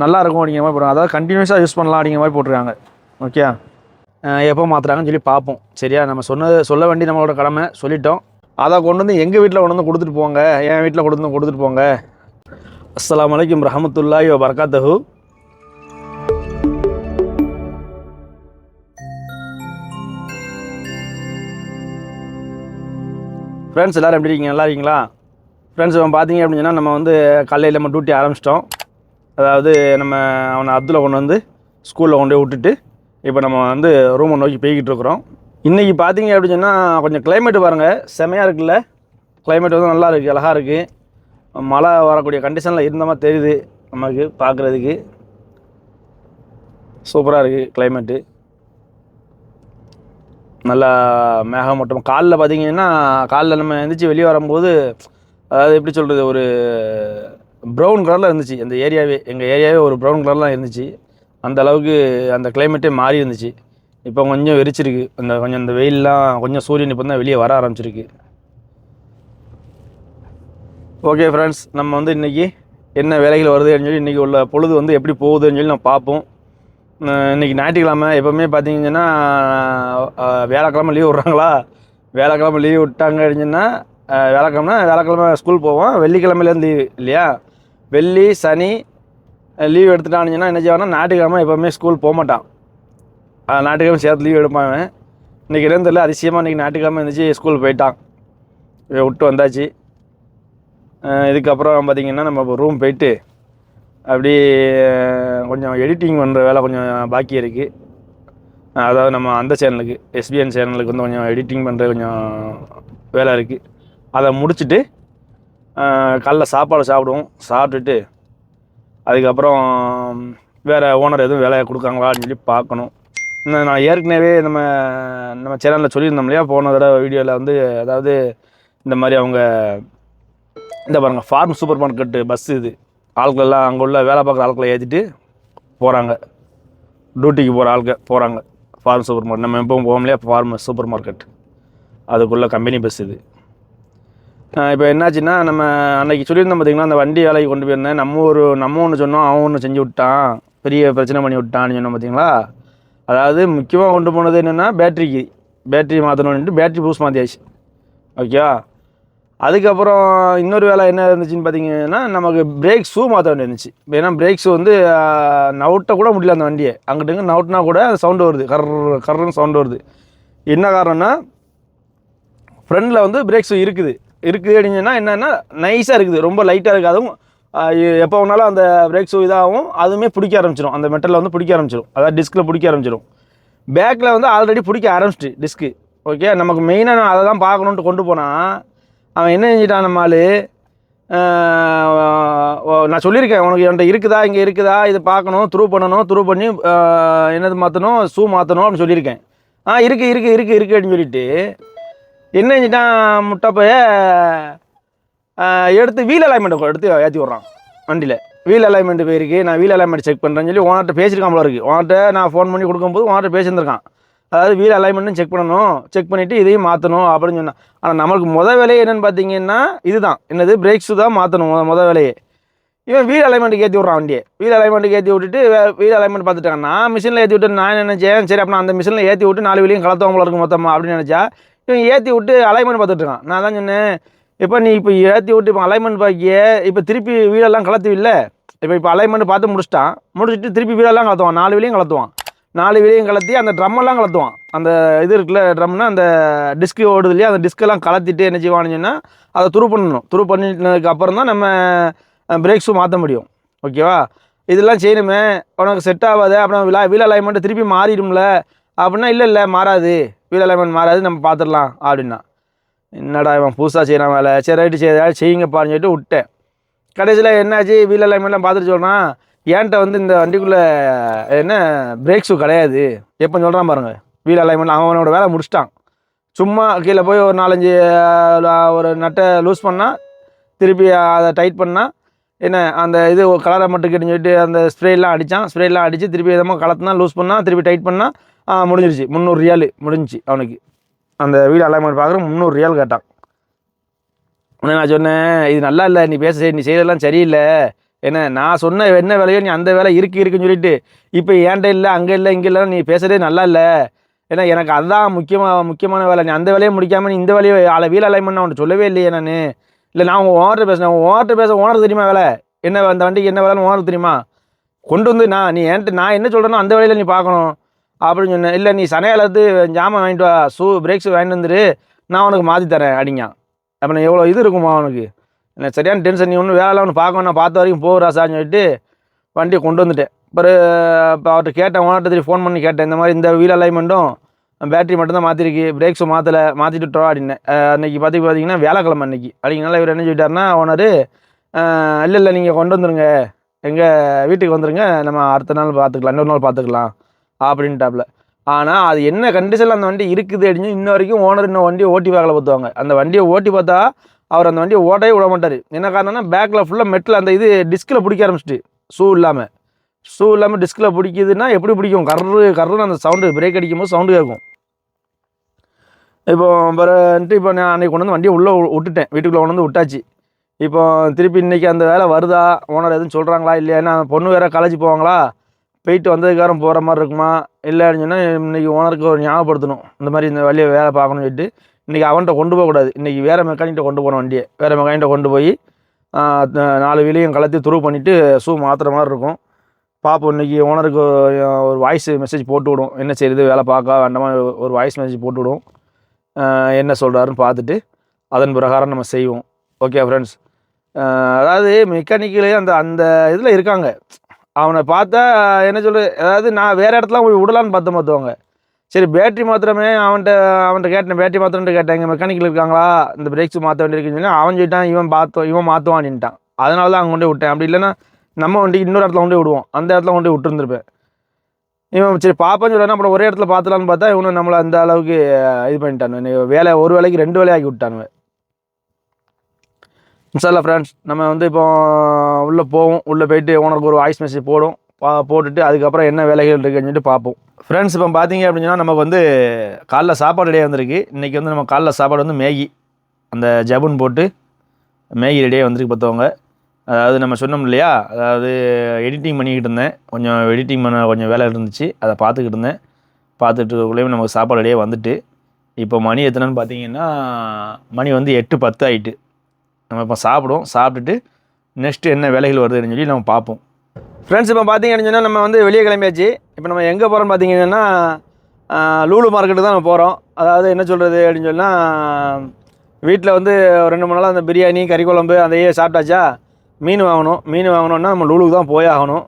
நல்லா இருக்கும் அப்படிங்கிற மாதிரி போடுறாங்க. அதாவது கண்டினியூஸாக யூஸ் பண்ணலாம் அப்படிங்கிற மாதிரி போட்டிருக்காங்க. ஓகே எப்போ மாற்றுறாங்கன்னு சொல்லி பார்ப்போம். சரியா? நம்ம சொன்னது சொல்ல வேண்டிய நம்மளோட கடமை. சொல்லிட்டோம். அதை கொண்டு வந்து எங்கள் வீட்டில் கொண்டு வந்து கொடுத்துட்டு போங்க? என் வீட்டில் கொண்டு வந்து கொடுத்துட்டு போங்க. அஸ்லாம் அலைக்கும் ரஹமத்துல்லாய் வ ஃப்ரெண்ட்ஸ் எல்லோரும் எப்படி இருக்கீங்க? நல்லா இருக்கீங்களா? ஃப்ரெண்ட்ஸ் இப்போ பார்த்தீங்க அப்படின்னா நம்ம வந்து காலையில் நம்ம டியூட்டி ஆரம்பிச்சிட்டோம். அதாவது நம்ம அவனை அப்துல்லை கொண்டு வந்து ஸ்கூலில் கொண்டு போய் விட்டுட்டு இப்போ நம்ம வந்து ரூமை நோக்கி போய்கிட்டு இருக்கிறோம். இன்றைக்கி பார்த்தீங்க அப்படின்னு சொன்னால் கொஞ்சம் கிளைமேட் பாருங்கள் செமையாக இருக்குல்ல. கிளைமேட் வந்து நல்லா இருக்குது அழகாக இருக்குது மழை வரக்கூடிய கண்டிஷனில் இருந்த மாதிரி தெரியுது நமக்கு பார்க்குறதுக்கு சூப்பராக இருக்குது கிளைமேட்டு நல்லா மேகமூட்டம் காலில் பார்த்தீங்கன்னா காலில் நம்ம எந்திரிச்சு வெளியே வரும்போது அதாவது எப்படி சொல்கிறது ஒரு ப்ரௌன் கலரில் இருந்துச்சு. அந்த ஏரியாவே எங்கள் ஏரியாவே ஒரு ப்ரௌன் கலர்லாம் இருந்துச்சு. அந்த அளவுக்கு அந்த கிளைமேட்டே மாறி இருந்துச்சு. இப்போ கொஞ்சம் வெறிச்சிருக்கு. அந்த கொஞ்சம் அந்த வெயிலெலாம் கொஞ்சம் சூரியன் இப்போ தான் வெளியே வர ஆரம்பிச்சிருக்கு. ஓகே ஃப்ரெண்ட்ஸ் நம்ம வந்து இன்றைக்கி என்ன வேலைகள் வருதுன்னு சொல்லி இன்றைக்கி உள்ள பொழுது வந்து எப்படி போகுதுன்னு சொல்லி நம்ம பார்ப்போம். இன்றைக்கி இன்னைக்கு ஞாயிற்றுக்கிழமை. எப்போவுமே பார்த்தீங்கன்னா வேலைக்கிழமை லீவ் விட்றாங்களா? வேலைக்கிழமை லீவ் விட்டாங்க அப்படின்னா வியாழக்கிழமை வேலைக்கிழமை ஸ்கூல் போவோம். வெள்ளிக்கிழமையிலேருந்து லீவ் இல்லையா? வெள்ளி சனி லீவ் எடுத்துட்டானுங்கன்னா என்ன செய்வான்னா ஞாயிற்றுக்கிழமை எப்போவுமே ஸ்கூல் போக மாட்டான். ஞாயிற்றுக்கிழமை சேர்த்து லீவ் எடுப்பான் இன்றைக்கி இன்னைக்கு தெரியல அதிசயமாக இன்றைக்கி ஞாயிற்றுக்கிழமை இருந்துச்சு ஸ்கூல் போயிட்டான். விட்டு வந்தாச்சு. இதுக்கப்புறம் பார்த்தீங்கன்னா நம்ம ரூம் போயிட்டு அப்படி கொஞ்சம் எடிட்டிங் பண்ணுற வேலை கொஞ்சம் பாக்கி இருக்குது அதாவது நம்ம அந்த சேனலுக்கு எஸ்பிஎன் சேனலுக்கு வந்து கொஞ்சம் எடிட்டிங் பண்ணுற கொஞ்சம் வேலை இருக்குது அதை முடிச்சுட்டு காலைல சாப்பாடு சாப்பிடுவோம். சாப்பிட்டுட்டு அதுக்கப்புறம் வேறு ஓனர் எதுவும் வேலையை கொடுக்காங்களான்னு சொல்லி பார்க்கணும். இன்னும் நான் ஏற்கனவே நம்ம நம்ம சேனலில் சொல்லியிருந்தோம் இல்லையா? போன தடவை வீடியோவில் வந்து அதாவது இந்த மாதிரி அவங்க இந்த பாருங்கள் ஃபார்ம் சூப்பர் மார்க்கெட்டு பஸ் இது. ஆட்களெல்லாம் அங்கே உள்ள வேலை பார்க்குற ஆட்களை ஏற்றிட்டு போகிறாங்க டியூட்டிக்கு போகிற ஆட்கள் போகிறாங்க ஃபார்ம் சூப்பர் மார்க்கெட் நம்ம எப்பவும் போவோம் இல்லையா? ஃபார்ம் சூப்பர் மார்க்கெட் அதுக்குள்ளே கம்பெனி பஸ் இது. இப்போ என்னாச்சுன்னா நம்ம அன்னைக்கு சொல்லியிருந்தோம் பார்த்தீங்கன்னா அந்த வண்டி வேலைக்கு கொண்டு போயிருந்தேன். நம்ம ஒரு நம்ம ஒன்று சொன்னோம் அவன் ஒன்று செஞ்சு விட்டான். பெரிய பிரச்சனை பண்ணி விட்டான்னு சொன்னோம் பார்த்தீங்களா அதாவது முக்கியமாக கொண்டு போனது என்னென்னா பேட்டரிக்கு. பேட்டரி மாற்றணுன்ட்டு பேட்டரி பூஸ் மாற்றியாச்சு ஓகேவா? அதுக்கப்புறம் இன்னொரு வேலை என்ன இருந்துச்சுன்னு பார்த்தீங்கன்னா நமக்கு பிரேக் ஷூ மாற்ற வேண்டிய இருந்துச்சு. ஏன்னா பிரேக் ஷூ வந்து நவுட்ட கூட முடியல அந்த வண்டியை. அங்கிட்டுங்க நவுட்டினா கூட சவுண்டு வருது. கர் கர்ன்னு சவுண்டு வருது. என்ன காரணம்னா ஃப்ரண்டில் வந்து பிரேக் ஷூ இருக்குது. இருக்குது அப்படின்னா என்னென்னா நைஸாக இருக்குது. ரொம்ப லைட்டாக இருக்குது. அதுவும் எப்போ வேணாலும் அந்த பிரேக் ஷூ இதாகவும் அதுவுமே பிடிக்க ஆரம்பிச்சிடும் அந்த மெட்டலில் வந்து பிடிக்க ஆரம்பிச்சிடும் அதாவது டிஸ்கில் பிடிக்க ஆரம்பிச்சிடும் பேக்கில் வந்து ஆல்ரெடி பிடிக்க ஆரம்பிச்சிட்டு டிஸ்க்கு ஓகே நமக்கு மெயினாக நான் அதை தான் பார்க்கணுன்ட்டு கொண்டு போனால் அவன் என்ன செஞ்சிட்டான் நம்ம ஓ, நான் சொல்லியிருக்கேன். உனக்கு என்கிட்ட இருக்குதா? இங்கே இருக்குதா? இது பார்க்கணும் த்ரூ பண்ணணும் த்ரூ பண்ணி என்னது மாற்றணும் ஷூ மாற்றணும் அப்படின்னு சொல்லியிருக்கேன். ஆ இருக்குது இருக்குது இருக்குது இருக்குது அப்படின்னு சொல்லிட்டு என்ன செஞ்சிட்டான் முட்டப்பைய எடுத்து வீல் அலைன்மெண்ட் எடுத்து ஏற்றி விட்றான் வண்டியில். வீல் அலைன்மெண்ட் போயிருக்கு நான் வீல் அலைன்மெண்ட் செக் பண்ணுறேன்னு சொல்லி ஓனர்கிட்ட பேசியிருக்கான் போல இருக்குது ஓனர்கிட்ட நான் ஃபோன் பண்ணி கொடுக்கும்போது ஓனர்கிட்ட பேசியிருந்திருக்கான். அதாவது வீல் அலைன்மெண்ட்டும் செக் பண்ணணும் செக் பண்ணிவிட்டு இதையும் மாற்றணும் அப்படின்னு சொன்னான். ஆனால் நம்மளுக்கு முத வேலையே என்னென்னு பார்த்தீங்கன்னா இதுதான். என்னது பிரேக்ஸு தான் மாற்றணும் முத முத வேலையே. இவன் வீல் அலைன்மெண்ட்டுக்கு ஏற்றி விட்றான் வண்டியை. வீல் அலைன்மெண்ட்டுக்கு ஏற்றி விட்டுட்டு வீல் அலைன்மெண்ட் பார்த்துட்டாங்க நான் மிஷினில் ஏற்றி விட்டு நான் நினச்சேன்? சரி அப்போ அந்த மிஷினில் ஏற்றி விட்டு நாலு வீலையும் கலத்துவோம் இருக்கும் மொத்தமாக அப்படின்னு நினச்சா இவன் ஏற்றி விட்டு அலைன்மெண்ட் பார்த்துட்ருக்கான். நான் தான் சொன்னேன். இப்போ நீ இப்போ ஏற்றி விட்டு இப்போ அலைன்மெண்ட் பாக்கிய இப்போ திருப்பி வீடெல்லாம் கலத்துவில்ல? இப்போ இப்போ அலைன்மெண்ட் பார்த்து முடிச்சிட்டான். முடிச்சுட்டு திருப்பி வீடெல்லாம் கலத்துவான். நாலு வீலையும் கலத்துவான். நாலு வீலையும் கலத்தி அந்த ட்ரம்மெல்லாம் கலத்துவான். அந்த இது இருக்குல்ல ட்ரம்னா அந்த டிஸ்க்கு ஓடுது இல்லையா அந்த டிஸ்கெல்லாம் கலத்திட்டு என்ன செய்வான்னு சொன்னால் அதை துரு பண்ணணும். துரு பண்ணினதுக்கு அப்புறம் தான் நம்ம பிரேக் ஷூ மாற்ற முடியும். ஓகேவா இதெல்லாம் செய்யணுமே. உனக்கு செட் ஆகாது. அப்புறம் விழா வீல் அலைன்மெண்ட்டு திருப்பி மாறிடும்ல. அப்படின்னா இல்லை இல்லை மாறாது. வீல் அலைன்மெண்ட் மாறாது நம்ம பார்த்துடலாம் அப்படின்னா. என்னடா இவன் புதுசாக செய்கிறான் வேலை? சரி ரைட்டு சரி ஏதாவது செய்யுங்கப்பான்னு சொல்லிட்டு விட்டேன். கடைசியில் என்னாச்சு? வீல் அலைன்மெண்ட்லாம் பார்த்துட்டு சொல்கிறான் ஏன்ட்ட வந்து இந்த வண்டிக்குள்ளே என்ன பிரேக் ஷூ கிடையாது. எப்போ சொல்கிறான் பாருங்கள் வீல் அலைன்மெண்ட் அவனோட வேலை முடிச்சிட்டான். சும்மா கீழே போய் ஒரு நாலஞ்சு ஒரு நட்டை லூஸ் பண்ணால் திருப்பி அதை டைட் பண்ணால் என்ன அந்த இது கலரை மட்டும் கேட்டுன்னு சொல்லிட்டு அந்த ஸ்ப்ரேலாம் அடித்தான் ஸ்ப்ரேலாம் அடித்து திருப்பி விதமாக கலத்துனா லூஸ் பண்ணால் திருப்பி டைட் பண்ணால் முடிஞ்சிருச்சு. முந்நூறு ரியால் முடிஞ்சிச்சு அவனுக்கு. அந்த வீடு அலைன்மெண்ட் பார்க்குற முந்நூறு ரியால் கேட்டான். உடனே நான் சொன்னேன் இது நல்லா இல்லை நீ பேச நீ செய்யறதெல்லாம் சரியில்லை. என்ன நான் சொன்ன என்ன வேலையோ நீ அந்த வேலை இருக்கு இருக்குன்னு சொல்லிட்டு இப்போ ஏன்ட்ட இல்லை அங்கே இல்லை இங்கே இல்லை நீ பேசுறதே நல்லா இல்லை. ஏன்னா எனக்கு அதுதான் முக்கியமாக முக்கியமான வேலை. நீ அந்த வேலையை முடிக்காமல் நீ இந்த வேலையை ஆளை வீல் அலைன்மெண்ட் நான் சொல்லவே இல்லையே நான். இல்லை நான் உங்கள் ஓனர்கிட்ட பேசினேன் உன் ஓனர்கிட்ட பேச ஓனர் தெரியுமா வேலை? என்ன அந்த வண்டிக்கு என்ன வேலைன்னு ஓனர் தெரியுமா? கொண்டு வந்து நான் நீ என்கிட்ட நான் என்ன சொல்கிறேனோ அந்த வேலையில் நீ பார்க்கணும் அப்படின்னு சொன்னேன். இல்லை நீ சனையிலேருந்து ஜாமான் வாங்கிட்டு வா ஷூ பிரேக்ஸ் வாங்கிட்டு வந்துரு. நான் உனக்கு மாற்றி தரேன் அடிங்க. அப்போ நான் எவ்வளோ இது இருக்குமா அவனுக்கு எனக்கு சரியான டென்ஷன் நீ ஒன்றும் வேலை ஒன்று பார்க்கணும் நான் பார்த்த வரைக்கும் போகிறா சார்னு சொல்லிட்டு வண்டியை கொண்டு வந்துட்டேன். அப்புறம் இப்போ அவர்கிட்ட கேட்டேன் ஓனர்கிட்ட திரும்பி ஃபோன் பண்ணி கேட்டேன். இந்த மாதிரி இந்த வீல் அலைன்மெண்ட்டும் பேட்டரி மட்டும்தான் மாற்றிருக்கு பிரேக்ஸும் மாற்றலை மாற்றிட்டு விட்டுறோம் அப்படின்னேன் அன்னைக்கு பார்த்து பார்த்தீங்கன்னா வேலைக்கிழமை அன்னைக்கு. அப்படிங்கனால இவர் என்ன சொல்லிட்டாருன்னா ஓனர் இல்லை இல்லை நீங்கள் கொண்டு வந்துருங்க. எங்கள் வீட்டுக்கு வந்துருங்க. நம்ம அடுத்த நாள் பார்த்துக்கலாம் இன்னொரு நாள் பார்த்துக்கலாம் அப்படின்ட்டாப்புல ஆனால் அது என்ன கண்டிஷனில் அந்த வண்டி இருக்குது அப்படின்னு இன்ன வரைக்கும் ஓனர் இன்னும் வண்டியை ஓட்டி பார்க்கல பார்த்துவாங்க அந்த வண்டியை ஓட்டி பார்த்தா அவர் அந்த வண்டியை ஓட்டவே விட மாட்டார். என்ன காரணம்னா பேக்கில் ஃபுல்லாக மெட்டில் அந்த இது டிஸ்கில் பிடிக்க ஆரம்பிச்சிட்டு ஷூ இல்லாமல் ஷூ இல்லாமல் டிஸ்கில் பிடிக்குதுன்னா எப்படி பிடிக்கும்? கர்ரு கர்ருன்னு அந்த சவுண்டு பிரேக் அடிக்கும் போது சவுண்டு கேட்கும் இப்போ பிறன்ட்டு இப்போ நான் அன்றைக்கி கொண்டு வந்து வண்டியை உள்ளே விட்டுட்டேன். வீட்டுக்குள்ளே கொண்டு வந்து விட்டாச்சு. இப்போ திருப்பி இன்னைக்கு அந்த வேலை வருதா? ஓனர் எதுவும் சொல்கிறாங்களா இல்லையா? ஏன்னா பொண்ணு வேற காலேஜ் போவாங்களா? போயிட்டு வந்ததுக்காரம் போகிற மாதிரி இருக்குமா? இல்லை அப்படின்னு சொன்னால் ஓனருக்கு ஒரு ஞாபகப்படுத்தணும். இந்த மாதிரி இந்த வழியை வேலை பார்க்கணும்னு சொல்லிட்டு இன்றைக்கி அவன்கிட்ட கொண்டு போகக்கூடாது இன்றைக்கி வேறு மெக்கானிக்கிட்ட கொண்டு போகணும் வண்டியை. வேறு மெக்கானிக்கிட்ட கொண்டு போய் நாலு வீலையும் கலத்தி துருவ் பண்ணிவிட்டு ஷூ மாற்றுற மாதிரி இருக்கும். பார்ப்போம் இன்றைக்கி ஓனருக்கு ஒரு வாய்ஸ் மெசேஜ் போட்டு விடும். என்ன செய்யுது வேலை பார்க்க வேண்டாமா? ஒரு வாய்ஸ் மெசேஜ் போட்டு விடும். என்ன சொல்கிறாருன்னு பார்த்துட்டு அதன் பிரகாரம் நம்ம செய்வோம். ஓகே ஃப்ரெண்ட்ஸ் அதாவது மெக்கானிக்கலே அந்த அந்த இதில் இருக்காங்க. அவனை பார்த்தா என்ன சொல்கிறது அதாவது நான் வேறு இடத்துல போய் விடலான்னு பார்த்து மாற்றுவாங்க சரி பேட்டரி மாத்திரமே அவன்கிட்ட அவன்கிட்ட கேட்டேன். பேட்டரி மாத்திரம்ட்டு கேட்டேன். இங்கே மெக்கானிக்கல் இருக்காங்களா? இந்த பிரேக்ஸ் மாற்ற வேண்டியிருக்குன்னு சொல்லி அவன் சொல்லிட்டான் இவன் பார்த்தோம் இவன் மாற்றுவான்ட்டான் அதனால தான் அங்கே கொண்டு போய் விட்டேன். அப்படி இல்லைன்னா நம்ம வண்டி இன்னொரு இடத்துல கொண்டு விடுவோம். அந்த இடத்துல கொண்டு போய் விட்டுருந்துருப்பேன். இவன் சரி பாப்பான்னு சொல்லுவானா அப்புறம் ஒரே இடத்துல பார்த்துலான்னு பார்த்தா இவனு நம்மளை அந்த அளவுக்கு இது பண்ணிட்டானு வேலை ஒரு வேலைக்கு ரெண்டு வேலையாக்கி விட்டானுங்க. இன்ஷால்லா ஃப்ரெண்ட்ஸ் நம்ம வந்து இப்போ உள்ளே போவோம். உள்ளே போயிட்டு உனக்கு ஒரு வாய்ஸ் மெசேஜ் போடும். பா போட்டுட்டு அதுக்கப்புறம் என்ன வேலைகள் இருக்குன்னு சொல்லிட்டு பார்ப்போம். ஃப்ரெண்ட்ஸ் இப்போ பார்த்தீங்க அப்படின்னா நமக்கு வந்து காலைல சாப்பாடு ரெடியாக வந்திருக்கு. இன்றைக்கி வந்து நம்ம காலைல சாப்பாடு வந்து மேகி அந்த ஜபுன் போட்டு மேகி ரெடியாக வந்திருக்கு பார்த்தவங்க அதாவது நம்ம சொன்னோம் இல்லையா? அதாவது எடிட்டிங் பண்ணிக்கிட்டு இருந்தேன். கொஞ்சம் எடிட்டிங் பண்ண கொஞ்சம் வேலை இருந்துச்சு. அதை பார்த்துக்கிட்டு இருந்தேன். பார்த்துட்டு இருக்கக்குள்ளேயும் நமக்கு சாப்பாடு இடையே வந்துட்டு. இப்போ மணி எத்தனைன்னு பார்த்தீங்கன்னா மணி வந்து எட்டு பத்து ஆகிட்டு நம்ம இப்போ சாப்பிடுவோம். சாப்பிட்டுட்டு நெக்ஸ்ட்டு என்ன வேலைகள் வருதுன்னு சொல்லி நம்ம பார்ப்போம். ஃப்ரெண்ட்ஸ் இப்போ பார்த்தீங்கன்னு சொன்னால் நம்ம வந்து வெளியே கிளம்பியாச்சு. இப்போ நம்ம எங்கே போகிறோம்னு பார்த்தீங்கன்னா லூலு மார்க்கெட்டு தான் நம்ம போகிறோம். அதாவது என்ன சொல்கிறது அப்படின்னு சொன்னால் வீட்டில் வந்து ஒரு ரெண்டு மூணு நாள் அந்த பிரியாணி கறி குழம்பு அதையே சாப்பிட்டாச்சா? மீன் வாங்கணும் மீன் வாங்கணும்னா நம்ம லூலுக்கு தான் போய் ஆகணும்.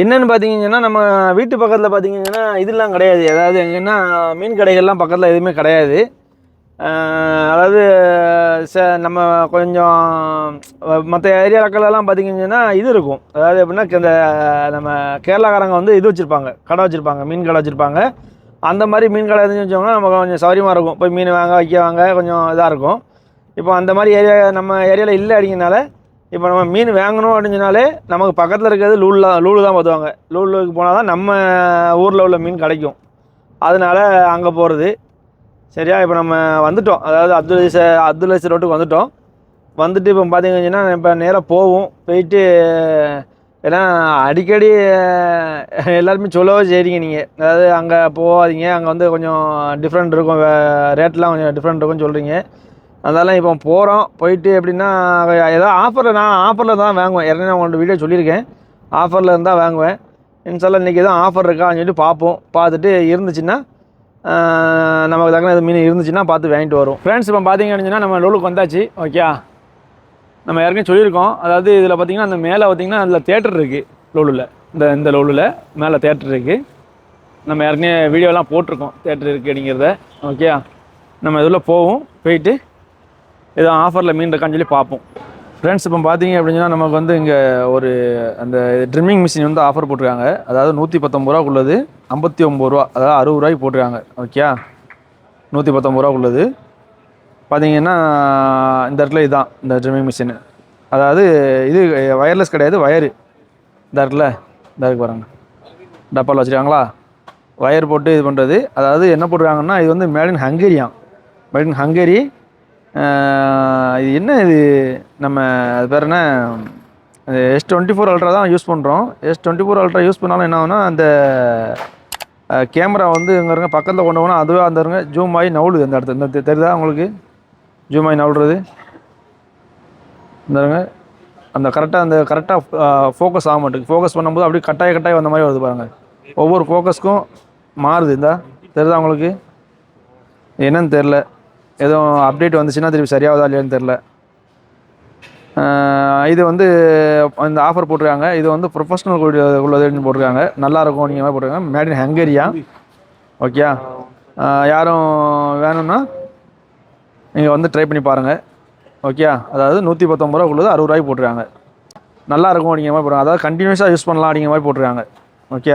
என்னென்னு பார்த்தீங்கன்னா நம்ம வீட்டு பக்கத்தில் பார்த்தீங்கன்னா இதெல்லாம் கிடையாது. அதாவது எங்கன்னா மீன் கடைகள்லாம் பக்கத்தில் எதுவுமே கிடையாது. அதாவது ச நம்ம கொஞ்சம் மற்ற ஏரியாக்கள்லாம் பார்த்தீங்கன்னா இது இருக்கும். அதாவது எப்படின்னா இந்த நம்ம கேரளாக்காரங்க வந்து இது வச்சுருப்பாங்க. கடை வச்சுருப்பாங்க மீன் கடை வச்சுருப்பாங்க. அந்த மாதிரி மீன் கடை எதுவும் வச்சோம்னா நமக்கு கொஞ்சம் சௌரியமாக இருக்கும். போய் மீன் வாங்க வைக்க வாங்க கொஞ்சம் இதாக இருக்கும். இப்போ அந்த மாதிரி ஏரியா நம்ம ஏரியாவில் இல்லை அப்படிங்கிறனால இப்போ நம்ம மீன் வாங்கணும் அப்படின்னு சொன்னாலே நமக்கு பக்கத்தில் இருக்கிறது லூல் தான் லூலு தான் பார்த்துவாங்க லூலுக்கு போனால் தான் நம்ம ஊரில் உள்ள மீன் கிடைக்கும். அதனால அங்கே போகிறது சரியா? இப்போ நம்ம வந்துட்டோம். அதாவது அப்துல் அசீஸ் அப்துல் ரோட்டுக்கு வந்துட்டோம். வந்துட்டு இப்போ பார்த்தீங்கன்னா இப்போ நேராக போவோம். போயிட்டு ஏன்னா அடிக்கடி எல்லாருமே சொல்லவே செய்கிறீங்க நீங்கள் அதாவது அங்கே போகாதீங்க. அங்கே வந்து கொஞ்சம் டிஃப்ரெண்ட் இருக்கும். ரேட்லாம் கொஞ்சம் டிஃப்ரெண்ட் இருக்கும்னு சொல்கிறீங்க அதெல்லாம் இப்போ போகிறோம் போயிட்டு எப்படின்னா ஏதாவது ஆஃபரில் நான் ஆஃபரில் தான் வாங்குவேன். ஏற்கனவே உங்கள்ட்ட வீடியோ சொல்லியிருக்கேன். ஆஃபரில் இருந்தால் வாங்குவேன். இன்சால இன்றைக்கி எதுவும் ஆஃபர் இருக்கான்னு சொல்லிட்டு பார்ப்போம். பார்த்துட்டு இருந்துச்சுன்னா நமக்கு தக்கன எது மீன் இருந்துச்சுன்னா பார்த்து வாங்கிட்டு வரும் ஃப்ரெண்ட்ஸ் இப்போ பார்த்தீங்கன்னா நம்ம லோலுக்கு வந்தாச்சு. ஓகே நம்ம ஏற்கனவே சொல்லியிருக்கோம். அதாவது இதில் பார்த்தீங்கன்னா அந்த மேலே பார்த்தீங்கன்னா அதில் தேட்டர் இருக்குது லோலுவில் இந்த இந்த லோலில் மேலே தேட்டர் இருக்குது நம்ம ஏற்கனவே வீடியோலாம் போட்டிருக்கோம். தேட்டர் இருக்குது அப்படிங்கிறத. ஓகே நம்ம இதில் போவோம். போயிட்டு ஏதோ ஆஃபரில் மீன் இருக்கான்னு சொல்லி பார்ப்போம். ஃப்ரெண்ட்ஸ் இப்போ பார்த்தீங்க அப்படின்னா நமக்கு வந்து இங்கே ஒரு அந்த ட்ரிம்மிங் மிஷின் வந்து ஆஃபர் போட்டிருக்காங்க. அதாவது நூற்றி பத்தொம்பது ரூபாக்குள்ளது ஐம்பத்தி ஒம்பது ரூபா அதாவது அறுபது ரூபாய்க்கு போட்டிருக்காங்க. ஓகே நூற்றி பத்தொம்பது ரூபாக்குள்ளது பார்த்தீங்கன்னா இந்த இடத்துல இதுதான் இந்த ட்ரிம்மிங் மிஷின் அதாவது இது வயர்லெஸ் கிடையாது வயரு இந்த இடத்துல இந்த இருக்கு பாருங்க. டப்பாவில் வச்சுருக்காங்களா? வயர் போட்டு இது பண்ணுறது அதாவது என்ன போட்டிருக்காங்கன்னா இது வந்து மேட் இன் ஹங்கேரியாம் மேட் இன் ஹங்கேரி இது என்ன இது? நம்ம அது பேர் என்ன? எஸ் டுவெண்ட்டி ஃபோர் அல்ட்ரா தான் யூஸ் பண்ணுறோம் S twenty four ultra use பண்ணாலும் என்ன ஆகுனா அந்த கேமரா வந்து இங்கே இருங்க பக்கத்தில் கொண்டு போனால் அதுவே அந்த இருங்க ஜூம் ஆகி நவுளுது அந்த இடத்துல. இந்த தெரியுதா உங்களுக்கு? ஜூம் ஆகி நவுடுறது இந்த இருங்க. அந்த கரெக்டாக அந்த கரெக்டாக ஃபோக்கஸ் ஆக மாட்டேங்குது. ஃபோக்கஸ் பண்ணும்போது அப்படியே கட்டாய கட்டாய வந்த மாதிரி வருது பாருங்கள் ஒவ்வொரு ஃபோக்கஸ்க்கும் மாறுது. இந்த தெரியுதா உங்களுக்கு? என்னன்னு தெரில எதுவும் அப்டேட் வந்துச்சுன்னா திருப்பி சரியாகுதா இல்லையான்னு தெரில இது வந்து இந்த ஆஃபர் போட்டிருக்காங்க. இது வந்து ப்ரொஃபஷனல் உள்ளதுன்னு போட்டிருக்காங்க. நல்லா இருக்கும் நீங்கள் மாதிரி போட்டிருக்காங்க. மேட் இன் ஹங்கேரியா ஓகே யாரும் வேணும்னா நீங்கள் வந்து ட்ரை பண்ணி பாருங்கள் ஓகே அதாவது நூற்றி பத்தொம்பது ரூபா உள்ளது அறுபது ரூபாய்க்கு போட்டிருக்காங்க. நல்லா இருக்கும் அப்படிங்கிற மாதிரி போட்டிருக்காங்க. அதாவது கண்டினியூஸாக யூஸ் பண்ணலாம் அப்படிங்கிற மாதிரி போட்டிருக்காங்க. ஓகே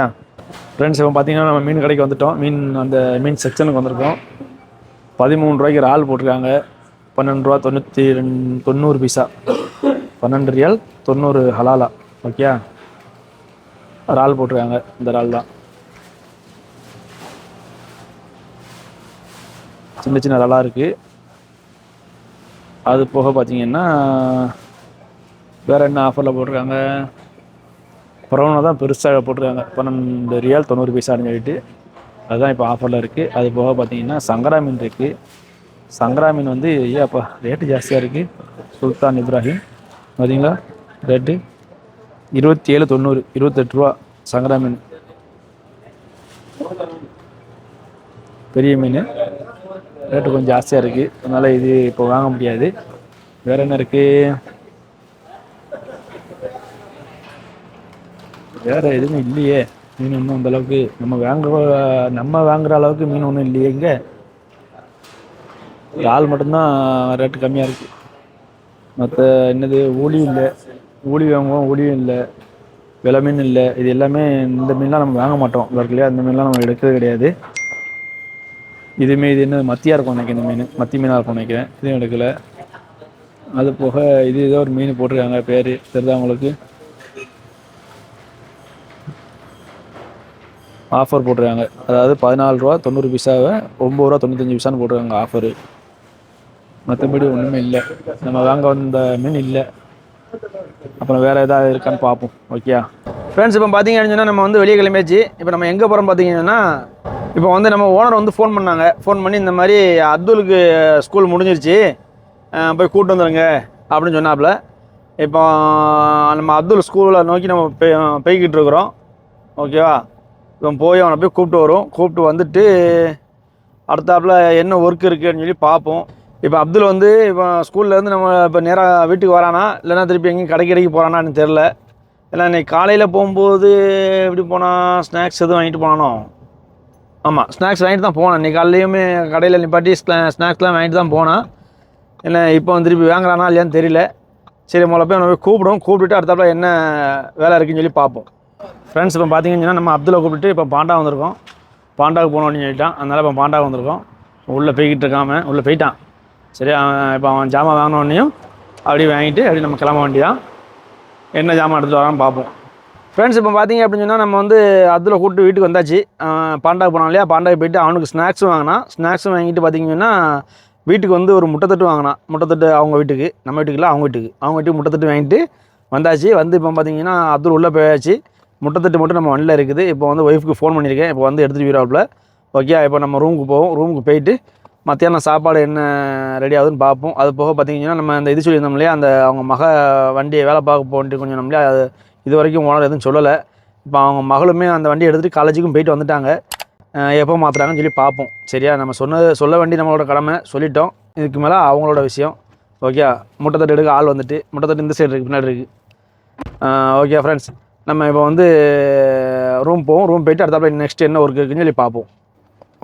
ஃப்ரெண்ட்ஸ் இப்போ பார்த்தீங்கன்னா நம்ம மீன் கடைக்கு வந்துட்டோம். மீன் அந்த மீன் செக்ஷனுக்கு வந்திருக்கோம். பதிமூணு ரூபாய்க்கு இறால் போட்டிருக்காங்க. பன்னெண்டு ரூபா தொண்ணூற்றி ரெண்டு தொண்ணூறு பைசா. பன்னெண்டு ரியால் தொண்ணூறு ஹலாலா. ஓகே இறால் போட்டிருக்காங்க இந்த இறால் தான். சின்ன சின்ன இறாலாக இருக்குது அது போக பார்த்தீங்கன்னா வேறு என்ன ஆஃபரில் போட்டிருக்காங்க? ப்ரௌனை தான் பெருசாக போட்டிருக்காங்க. பன்னெண்டு ரியால் தொண்ணூறு பைசான்னு சொல்லிட்டு. அதுதான் இப்போ ஆஃபரில் இருக்குது அது போக பார்த்தீங்கன்னா சங்கரா மீன் இருக்குது சங்கரா மீன் வந்து ஐயாப்பா ரேட்டு ஜாஸ்தியாக இருக்குது சுல்தான் இப்ராஹிம். பார்த்தீங்களா ரேட்டு இருபத்தி ஏழு தொண்ணூறு இருபத்தெட்டு ரூபா சங்கரா மீன். பெரிய மீன். ரேட்டு கொஞ்சம் ஜாஸ்தியாக இருக்குது அதனால் இது இப்போ வாங்க முடியாது. வேறு என்ன இருக்குது வேறு எதுவும் இல்லையே. மீன் ஒன்றும் அந்த அளவுக்கு நம்ம வாங்குற நம்ம வாங்குற அளவுக்கு மீன் ஒன்றும் இல்லையே இங்கே. இறால் மட்டும்தான் ரேட்டு கம்மியாக இருக்குது மற்ற என்னது ஊழி இல்லை. ஊழி வாங்குவோம் ஊழியும் இல்லை. விலை மீன் இல்லை. இது எல்லாமே இந்த மீன்லாம் நம்ம வாங்க மாட்டோம். இருக்கு இல்லையா? அந்த மீன்லாம் நம்ம எடுக்கிறது கிடையாது. இதுவுமே இது என்ன மத்தியாக இருக்கும் நினைக்கிறேன் இந்த மீன். மத்தி மீனாக இருக்கும் நினைக்கிறேன். இதுவும் எடுக்கல. அது போக இது ஏதோ ஒரு மீன் போட்டிருக்காங்க பேர். தெரிதா உங்களுக்கு? ஆஃபர் போட்டிருக்காங்க. அதாவது பதினாலு ரூபா தொண்ணூறு பைசாவை ஒம்பது ரூபா தொண்ணூத்தஞ்சு பைசான்னு போட்டுருக்காங்க ஆஃபரு. மற்றபடி ஒன்றுமே இல்லை. நம்ம வாங்க வந்த மீன் இல்லை. அப்புறம் வேறு ஏதாவது இருக்கான்னு பார்ப்போம். ஓகே ஃப்ரெண்ட்ஸ் இப்போ பார்த்தீங்கன்னு சொன்னால் நம்ம வந்து வெளியே கிளம்பியாச்சு. இப்போ நம்ம எங்கே போகிறோம் பார்த்தீங்கன்னா இப்போ வந்து நம்ம ஓனர் வந்து ஃபோன் பண்ணாங்க. ஃபோன் பண்ணி இந்த மாதிரி அப்துலுக்கு ஸ்கூல் முடிஞ்சிருச்சு. போய் கூப்பிட்டு வந்துடுங்க அப்படின்னு சொன்னாப்புல இப்போ நம்ம அப்துல் ஸ்கூலில் நோக்கி நம்ம பெய்கிட்டு போய்கிட்டு இருக்கிறோம். ஓகேவா இப்போ போய் அவனை போய் கூப்பிட்டு வரும். கூப்பிட்டு வந்துட்டு அடுத்தாப்புல என்ன ஒர்க் இருக்குதுன்னு சொல்லி பார்ப்போம். இப்போ அப்துல் வந்து இப்போ ஸ்கூல்லேருந்து நம்ம இப்போ நேராக வீட்டுக்கு வரானா? இல்லைன்னா திருப்பி எங்கேயும் கடைக்கு கடைக்கு போகிறானான்னு தெரில ஏன்னா இன்னைக்கு காலையில் போகும்போது எப்படி போனால் ஸ்நாக்ஸ் எதுவும் வாங்கிட்டு போனானோ? ஆமாம் ஸ்நாக்ஸ் வாங்கிட்டு தான் போனேன். இன்னைக்கு காலையிலையுமே கடையில் நிப்பாட்டி ஸ்நாக்ஸ்லாம் வாங்கிட்டு தான் போனான். என்ன இப்போ வந்து திருப்பி வாங்குறானா இல்லையான்னு தெரியல. சரி முதல்ல போய் அவனை போய் கூப்பிடுவோம். கூப்பிட்டுட்டு அடுத்தாப்புல என்ன வேலை இருக்குன்னு சொல்லி பார்ப்போம். ஃப்ரெண்ட்ஸ் இப்போ பார்த்தீங்கன்னா நம்ம அப்துல்லை கூப்பிட்டு இப்போ பாண்டா வந்திருக்கோம். பாண்டாவுக்கு போகணும் அப்படின்னு சொல்லிட்டான். அதனால் இப்போ பாண்டா வந்திருக்கோம். உள்ளே போய்கிட்டு இருக்காம உள்ளே போயிட்டான். சரி அவன் இப்போ அவன் ஜாமான் வாங்கினோடனையும் அப்படியே வாங்கிட்டு அப்படியே நம்ம கிளம்ப வேண்டியதான் என்ன ஜாமான் எடுத்துகிட்டு வரான்னு பார்ப்போம் ஃப்ரெண்ட்ஸ் இப்போ பார்த்தீங்க அப்படின்னு சொன்னால் நம்ம வந்து அதில் கூப்பிட்டு வீட்டுக்கு வந்தாச்சு. பாண்டாக்கு போனான் இல்லையா? பாண்டாவுக்கு போயிட்டு அவனுக்கு ஸ்நாக்ஸும் வாங்கினான். ஸ்நாக்ஸும் வாங்கிட்டு பார்த்தீங்கன்னா வீட்டுக்கு வந்து ஒரு முட்டைத்தட்டு வாங்கினான். முட்டைத்தட்டு அவங்க வீட்டுக்கு நம்ம வீட்டுக்கு இல்லை அவங்க வீட்டுக்கு. அவங்க வீட்டுக்கு முட்டைத்தட்டு வாங்கிட்டு வந்தாச்சு. வந்து இப்போ பார்த்தீங்கன்னா அப்துல் உள்ளே போயாச்சு. முட்டைத்தட்டு மட்டும் நம்ம வண்டியில் இருக்குது. இப்போ வந்து ஒய்ஃபுக்கு ஃபோன் பண்ணியிருக்கேன். இப்போ வந்து எடுத்துகிட்டு வீராப்பில் ஓகே இப்போ நம்ம ரூமுக்கு போவோம். ரூமுக்கு போயிட்டு மத்தியானம் சாப்பாடு என்ன ரெடி ஆகுதுன்னு பார்ப்போம். அது போக பார்த்தீங்கன்னா நம்ம அந்த இது சொல்லியிருந்தோம் இல்லையா? அந்த அவங்க மக வண்டியை வேலை பார்க்க போன்ட்டு கொஞ்சம் நம்மளே அது இது வரைக்கும் ஓனர் எதுவும் சொல்லலை. இப்போ அவங்க மகளுமே அந்த வண்டியை எடுத்துகிட்டு காலேஜுக்கும் போயிட்டு வந்துட்டாங்க. எப்போ மாற்றுறாங்கன்னு சொல்லி பார்ப்போம். சரியா? நம்ம சொன்னது சொல்ல வேண்டிய நம்மளோட கடமை. சொல்லிட்டோம். இதுக்கு மேலே அவங்களோட விஷயம். ஓகே முட்டைத்தட்டு எடுக்க ஆள் வந்துட்டு முட்டைத்தட்டு இந்த சைடு இருக்குது பின்னாடி இருக்குது ஓகே ஃப்ரெண்ட்ஸ் நம்ம இப்போ வந்து ரூம் போவோம். ரூம் போயிட்டு அடுத்தாப்புல நெக்ஸ்ட் என்ன ஒர்க் இருக்குன்னு சொல்லி பார்ப்போம்.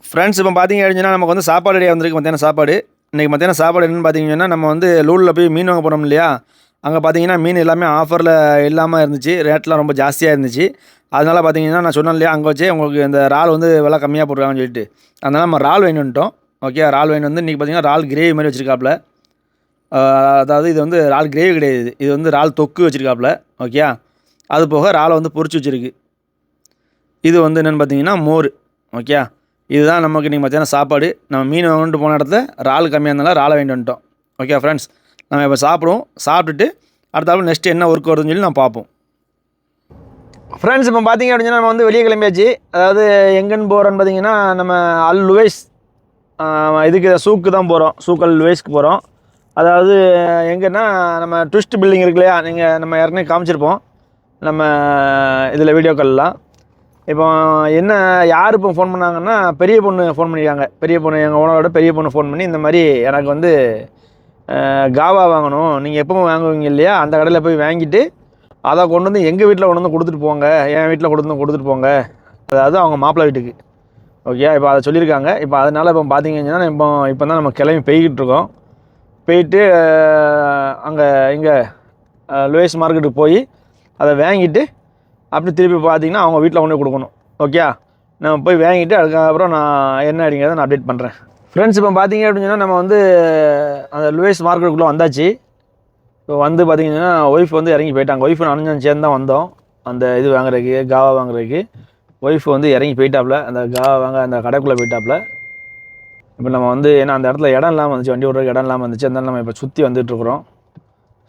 ஃப்ரெண்ட்ஸ் இப்போ பார்த்தீங்க அப்படின்னா நமக்கு வந்து சாப்பாடு ரெடியாக வந்திருக்கு மத்தியானம் சாப்பாடு. இன்றைக்கி மத்தியானம் சாப்பாடு என்னென்னு பார்த்தீங்கன்னா நம்ம வந்து லூலில் போய் மீன் வாங்க போனோம் இல்லையா? அங்கே பார்த்தீங்கன்னா மீன் எல்லாமே ஆஃபரில் இல்லாமல் இருந்துச்சு. ரேட்லாம் ரொம்ப ஜாஸ்தியாக இருந்துச்சு. அதனால் பார்த்தீங்கன்னா நான் சொன்னேன் இல்லையா அங்கே வச்சே உங்களுக்கு இந்த இறால் வந்து விலை கம்மியாக போட்டுருக்காங்கன்னு சொல்லிட்டு. அதனால் நம்ம இறால் வாங்கி வந்துட்டோம். ஓகே இறால் வாங்கி வந்து இன்றைக்கி பார்த்தீங்கன்னா இறால் கிரேவி மாதிரி வச்சுருக்காப்புல அதாவது இது வந்து இறால் கிரேவி கிடையாது. இது. இது வந்து இறால் தொக்கு வச்சுருக்காப்புல ஓகே அது போக இறாலை வந்து பொறிச்சு வச்சுருக்கு. இது வந்து என்னென்னு பார்த்தீங்கன்னா மோர் ஓகே இதுதான் நமக்கு நீங்கள் மத்தியானம் சாப்பாடு. நம்ம மீன் வாங்கிட்டு போன இடத்துல இறால் கம்மியாக இருந்தாலும் இறாலை வாங்கிட்டு வந்துட்டோம். ஓகே ஃப்ரெண்ட்ஸ் நம்ம இப்போ சாப்பிடுவோம். சாப்பிட்டுட்டு அடுத்தாலும் நெக்ஸ்ட் என்ன ஒர்க் வருதுன்னு சொல்லி நான் பார்ப்போம். ஃப்ரெண்ட்ஸ் இப்போ பார்த்தீங்க அப்படின்னா நம்ம வந்து வெளியே கிளம்பியாச்சு. அதாவது எங்கேன்னு போகிறோன்னு பார்த்தீங்கன்னா நம்ம அல் லுவைஸ் இதுக்கு சூக்கு தான் போகிறோம் சூக்கல் லுவைஸ்க்கு போகிறோம் அதாவது எங்கன்னா நம்ம ட்விஸ்ட் பில்டிங் இருக்கு இல்லையா? நீங்கள் நம்ம ஏற்கனவே காமிச்சிருப்போம். நம்ம இதில் வீடியோக்கள்லாம் இப்போ என்ன யார் இப்போ ஃபோன் பண்ணாங்கன்னா பெரிய பொண்ணு ஃபோன் பண்ணியிருக்காங்க பெரிய பொண்ணு எங்கள் ஓனரோட பெரிய பொண்ணு ஃபோன் பண்ணி இந்த மாதிரி எனக்கு வந்து காவா வாங்கணும். நீங்கள் எப்பவும் வாங்குவீங்க இல்லையா? அந்த கடையில் போய் வாங்கிட்டு அதை கொண்டு வந்து எங்கள் வீட்டில் கொண்டு வந்து கொடுத்துட்டு போங்க. என் வீட்டில் கொண்டு வந்து கொடுத்துட்டு போங்க. அதாவது அவங்க மாப்பிள்ளை வீட்டுக்கு. ஓகே இப்போ அதை சொல்லியிருக்காங்க. இப்போ அதனால் இப்போ பார்த்தீங்கன்னா இப்போ இப்போ தான் நம்ம கிளம்பி போய்கிட்டு இருக்கோம். போயிட்டு அங்கே இங்கே லூயிஸ் மார்க்கெட்டுக்கு போய் அதை வாங்கிட்டு அப்படி திருப்பி பார்த்தீங்கன்னா அவங்க வீட்டில் கொண்டு கொடுக்கணும். ஓகே நம்ம போய் வாங்கிட்டு அதுக்கப்புறம் நான் என்ன அப்படிங்கிறத நான் அப்டேட் பண்ணுறேன் ஃப்ரெண்ட்ஸ் இப்போ பார்த்தீங்க அப்படின்னு சொன்னால் நம்ம வந்து அந்த லூயஸ் மார்க்கெட்டுக்குள்ளே வந்தாச்சு. இப்போ வந்து பார்த்திங்கன்னா ஒய்ஃப் வந்து இறங்கி போயிட்டாங்க. ஒய்ஃப் நானும் சேர்ந்து தான் வந்தோம். அந்த இது வாங்குறதுக்கு காவா வாங்குறதுக்கு. ஒய்ஃப் வந்து இறங்கி போயிட்டாப்புல. அந்த காவா வாங்க அந்த கடைக்குள்ளே போயிட்டாப்புல. இப்போ நம்ம வந்து ஏன்னா அந்த இடத்துல இடம் இல்லாமல் வந்துச்சு வண்டி விட்றதுக்கு இடம் இல்லாமல் வந்துச்சு அதனால நம்ம இப்போ சுற்றி வந்துட்டுருக்குறோம்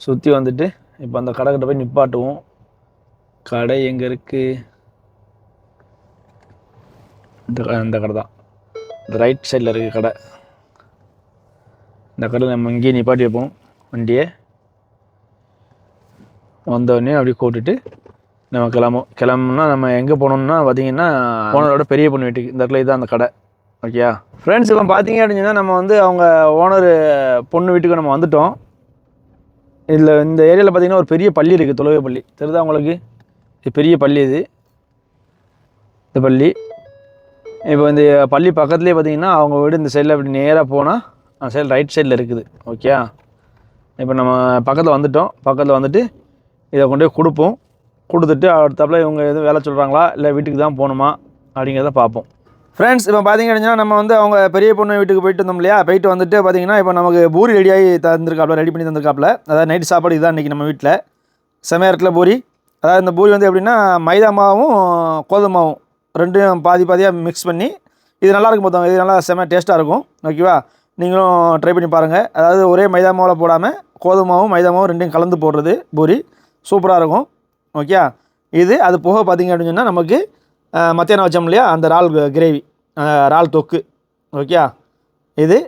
சுற்றி வந்துட்டு இப்போ அந்த கடைக்கிட்ட போய் நிப்பாட்டுவோம். கடை எங்கே இருக்குது இந்த இந்த கடை தான். இந்த ரைட் சைடில் இருக்க கடை. இந்த கடையில் நம்ம இங்கேயே நிப்பாட்டி வைப்போம். வண்டியை. வந்தோடனே அப்படியே கூட்டிட்டு நம்ம கிளம்பும் கிளம்புனா நம்ம எங்கே போனோம்னா பார்த்தீங்கன்னா ஓனரோட பெரிய பொண்ணு வீட்டுக்கு. இந்த இடத்துல இதுதான் அந்த கடை. ஓகேயா ஃப்ரெண்ட்ஸ் இப்போ பார்த்தீங்க அப்படின்னா நம்ம வந்து அவங்க ஓனர் பொண்ணு வீட்டுக்கு நம்ம வந்துட்டோம். இதில் இந்த ஏரியாவில் பார்த்தீங்கன்னா ஒரு பெரிய பள்ளி இருக்குது தொழுகை பள்ளி. தெரியுதா உங்களுக்கு? இது பெரிய பள்ளி இது. இந்த பள்ளி. இப்போ இந்த பள்ளி பக்கத்துலேயே பார்த்தீங்கன்னா அவங்க வீடு இந்த சைடில் அப்படி நேராக போனால் அந்த சைடு ரைட் சைடில் இருக்குது. ஓகே இப்போ நம்ம பக்கத்தில் வந்துட்டோம். பக்கத்தில் வந்துட்டு இதை கொண்டு போய் கொடுப்போம். கொடுத்துட்டு அடுத்தாப்புல இவங்க எதுவும் வேலை சொல்கிறாங்களா இல்லை வீட்டுக்கு தான் போகணுமா? அப்படிங்கிறத பார்ப்போம். ஃப்ரெண்ட்ஸ் இப்போ பார்த்தீங்க அப்படின்னா நம்ம வந்து அவங்க பெரிய பொண்ணு வீட்டுக்கு போயிட்டு வந்தோம் இல்லையா? போயிட்டு வந்துட்டு பார்த்தீங்கன்னா இப்போ நமக்கு பூரி ரெடியாகி தந்திருக்காப்புல ரெடி பண்ணி தந்திருக்காப்புல அதாவது நைட்டு சாப்பாடு இதுதான் இன்றைக்கி நம்ம வீட்டில். செமையாக இருக்குல்ல பூரி? அதாவது இந்த பூரி வந்து எப்படின்னா மைதா மாவும் கோதுமை மாவும் ரெண்டையும் பாதி பாதியாக மிக்ஸ் பண்ணி இது நல்லா இருக்கும் பார்த்தவங்க இது நல்லா செம்ம டேஸ்ட்டாக இருக்கும். ஓகேவா நீங்களும் ட்ரை பண்ணி பாருங்கள் அதாவது ஒரே மைதா மாவில் போடாமல் கோதுமை மாவும் மைதா மாவும் ரெண்டையும் கலந்து போடுறது பூரி. சூப்பராக இருக்கும். ஓகே இது அது போக பார்த்தீங்க அப்படின்னு சொன்னால் நமக்கு மத்தியானம் வச்சோம் இல்லையா? அந்த இறால் கிரேவி இறால் தொக்கு. ஓகே இது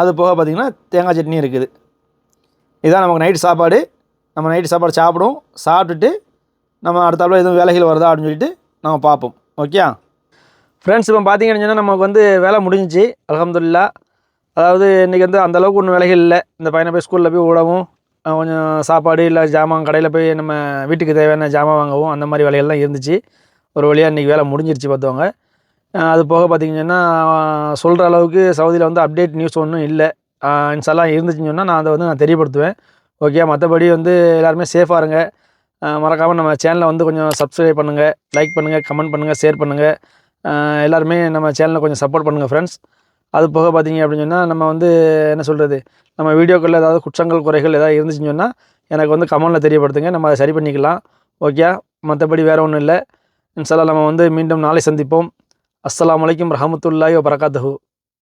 அது போக பார்த்தீங்கன்னா தேங்காய் சட்னி இருக்குது. இதுதான் நமக்கு நைட்டு சாப்பாடு. நம்ம நைட்டு சாப்பாடு சாப்பிடுவோம். சாப்பிட்டுட்டு நம்ம அடுத்தாப்புல எதுவும் வேலைகள் வருதா அப்படின்னு சொல்லிட்டு நம்ம பார்ப்போம். ஓகே ஃப்ரெண்ட்ஸ் இப்போ பார்த்தீங்கன்னு சொன்னால் நமக்கு வந்து வேலை முடிஞ்சிச்சு. அலமதுல்லா அதாவது இன்றைக்கி வந்து அந்த அளவுக்கு ஒன்றும் வேலைகள் இல்லை. இந்த பையனை போய் ஸ்கூலில் போய் விடவும் கொஞ்சம் சாப்பாடு இல்லை ஜாமான் கடையில் போய் நம்ம வீட்டுக்கு தேவையான ஜாமான் வாங்கவும் அந்த மாதிரி வேலைகள்லாம் இருந்துச்சு. ஒரு வழியாக இன்றைக்கி வேலை முடிஞ்சிருச்சு பார்த்தவங்க. அது போக பார்த்திங்கன்னா சொல்கிற அளவுக்கு சவுதியில் வந்து அப்டேட் நியூஸ் ஒன்றும் இல்லை. இன்ஷால்லாம் இருந்துச்சுன்னு சொன்னால் நான் அதை வந்து நான் தெரியப்படுத்துவேன். ஓகே மற்றபடி வந்து எல்லாருமே சேஃபாக இருங்க. மறக்காமல் நம்ம சேனலை வந்து கொஞ்சம் சப்ஸ்கிரைப் பண்ணுங்கள் லைக் பண்ணுங்கள் கமெண்ட் பண்ணுங்கள் ஷேர் பண்ணுங்கள் எல்லாருமே நம்ம சேனலை கொஞ்சம் சப்போர்ட் பண்ணுங்கள் ஃப்ரெண்ட்ஸ் அது போக பார்த்தீங்க அப்படின்னு சொன்னால் நம்ம வந்து என்ன சொல்கிறது நம்ம வீடியோக்களில் ஏதாவது குற்றங்கள் குறைகள் ஏதாவது இருந்துச்சுன்னு சொன்னால் எனக்கு வந்து கமெண்டில் தெரியப்படுத்துங்க. நம்ம அதை சரி பண்ணிக்கலாம். ஓகே மற்றபடி வேறு ஒன்றும் இல்லை. இன்ஷால்லா நம்ம வந்து மீண்டும் நாளை சந்திப்போம். அஸ்லாம் வலைக்கம் ரஹமத்துல்லாய் வபரகாத்துஹு.